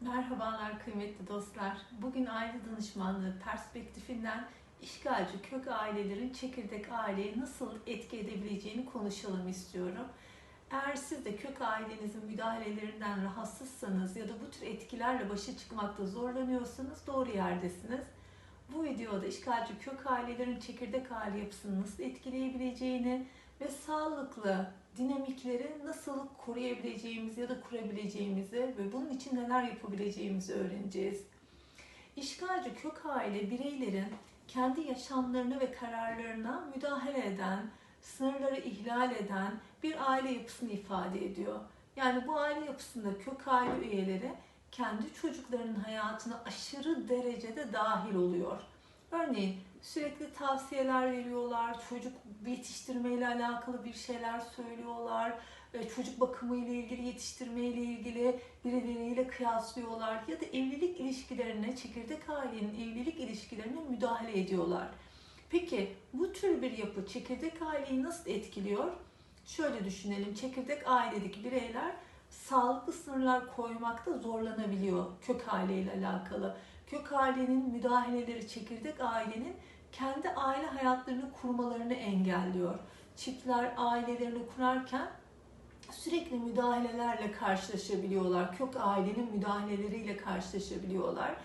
Merhabalar kıymetli dostlar. Bugün aile danışmanlığı perspektifinden işgalci kök ailelerin çekirdek aileye nasıl etki edebileceğini konuşalım istiyorum. Eğer siz de kök ailenizin müdahalelerinden rahatsızsanız ya da bu tür etkilerle başa çıkmakta zorlanıyorsanız doğru yerdesiniz. Bu videoda işgalci kök ailelerin çekirdek aile yapısını nasıl etkileyebileceğini ve sağlıklı dinamikleri nasıl koruyabileceğimizi ya da kurabileceğimizi ve bunun için neler yapabileceğimizi öğreneceğiz. İşgalci kök aile bireylerin kendi yaşamlarına ve kararlarına müdahale eden, sınırları ihlal eden bir aile yapısını ifade ediyor. Yani bu aile yapısında kök aile üyeleri kendi çocuklarının hayatına aşırı derecede dahil oluyor. Örneğin sürekli tavsiyeler veriyorlar, çocuk yetiştirmeyle alakalı bir şeyler söylüyorlar, e, çocuk bakımı ile ilgili, yetiştirme ile ilgili birileriyle kıyaslıyorlar ya da evlilik ilişkilerine, çekirdek ailenin evlilik ilişkilerine müdahale ediyorlar. Peki bu tür bir yapı çekirdek aileyi nasıl etkiliyor? Şöyle düşünelim, çekirdek ailedeki bireyler sağlıklı sınırlar koymakta zorlanabiliyor kök aileyle alakalı. Kök ailenin müdahaleleri çekirdek ailenin kendi aile hayatlarını kurmalarını engelliyor. Çiftler ailelerini kurarken sürekli müdahalelerle karşılaşabiliyorlar. Kök ailenin müdahaleleriyle karşılaşabiliyorlar.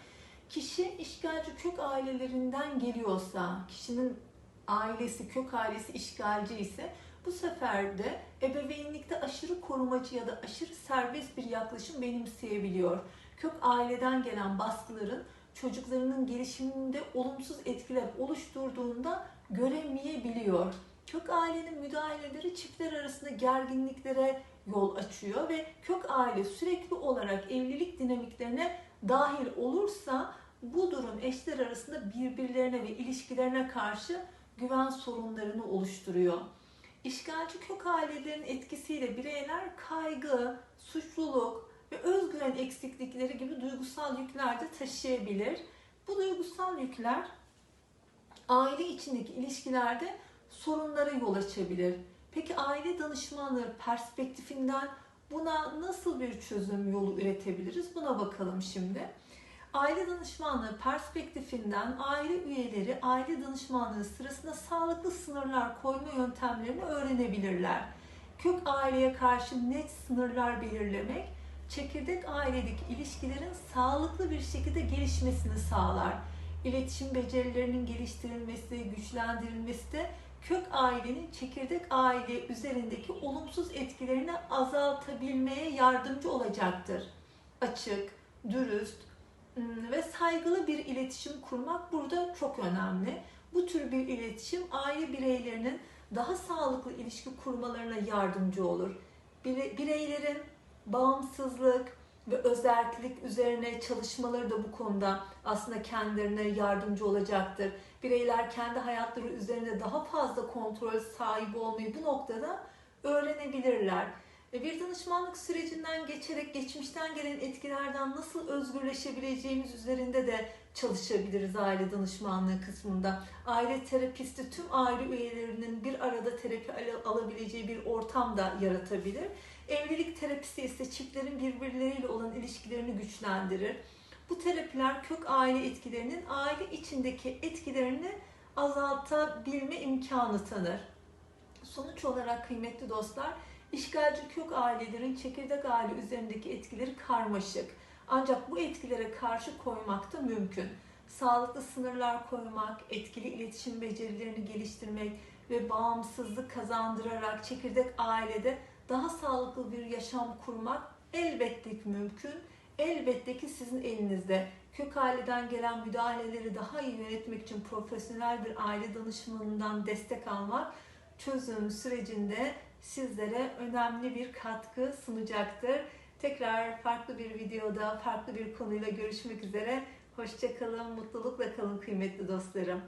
Kişi işgalci kök ailelerinden geliyorsa, kişinin ailesi, kök ailesi işgalci ise bu sefer de ebeveynlikte aşırı korumacı ya da aşırı serbest bir yaklaşım benimseyebiliyor. Kök aileden gelen baskıların çocuklarının gelişiminde olumsuz etkiler oluşturduğunda göremeyebiliyor. Kök ailenin müdahaleleri çiftler arasında gerginliklere yol açıyor ve kök aile sürekli olarak evlilik dinamiklerine dahil olursa bu durum eşler arasında birbirlerine ve ilişkilerine karşı güven sorunlarını oluşturuyor. İşgalci kök ailelerin etkisiyle bireyler kaygı, suçluluk ve özgüven eksiklikleri gibi duygusal yükler de taşıyabilir. Bu duygusal yükler aile içindeki ilişkilerde sorunlara yol açabilir. Peki aile danışmanları perspektifinden buna nasıl bir çözüm yolu üretebiliriz? Buna bakalım şimdi. Aile danışmanlığı perspektifinden aile üyeleri aile danışmanlığı sırasında sağlıklı sınırlar koyma yöntemlerini öğrenebilirler. Kök aileye karşı net sınırlar belirlemek, çekirdek ailedeki ilişkilerin sağlıklı bir şekilde gelişmesini sağlar. İletişim becerilerinin geliştirilmesi, güçlendirilmesi de kök ailenin çekirdek aile üzerindeki olumsuz etkilerini azaltabilmeye yardımcı olacaktır. Açık, dürüst, ve saygılı bir iletişim kurmak burada çok önemli. Bu tür bir iletişim aile bireylerinin daha sağlıklı ilişki kurmalarına yardımcı olur. Bireylerin bağımsızlık ve özellik üzerine çalışmaları da bu konuda aslında kendilerine yardımcı olacaktır. Bireyler kendi hayatları üzerinde daha fazla kontrol sahibi olmayı bu noktada öğrenebilirler. Bir danışmanlık sürecinden geçerek geçmişten gelen etkilerden nasıl özgürleşebileceğimiz üzerinde de çalışabiliriz aile danışmanlığı kısmında. Aile terapisti tüm aile üyelerinin bir arada terapi alabileceği bir ortam da yaratabilir. Evlilik terapisi ise çiftlerin birbirleriyle olan ilişkilerini güçlendirir. Bu terapiler kök aile etkilerinin aile içindeki etkilerini azaltabilme imkanı tanır. Sonuç olarak kıymetli dostlar, İşgalci kök ailelerin çekirdek aile üzerindeki etkileri karmaşık. Ancak bu etkilere karşı koymak da mümkün. Sağlıklı sınırlar koymak, etkili iletişim becerilerini geliştirmek ve bağımsızlık kazandırarak çekirdek ailede daha sağlıklı bir yaşam kurmak elbette ki mümkün. Elbette ki sizin elinizde. Kök aileden gelen müdahaleleri daha iyi yönetmek için profesyonel bir aile danışmanından destek almak çözüm sürecinde sizlere önemli bir katkı sunacaktır. Tekrar farklı bir videoda, farklı bir konuyla görüşmek üzere. Hoşçakalın, mutlulukla kalın kıymetli dostlarım.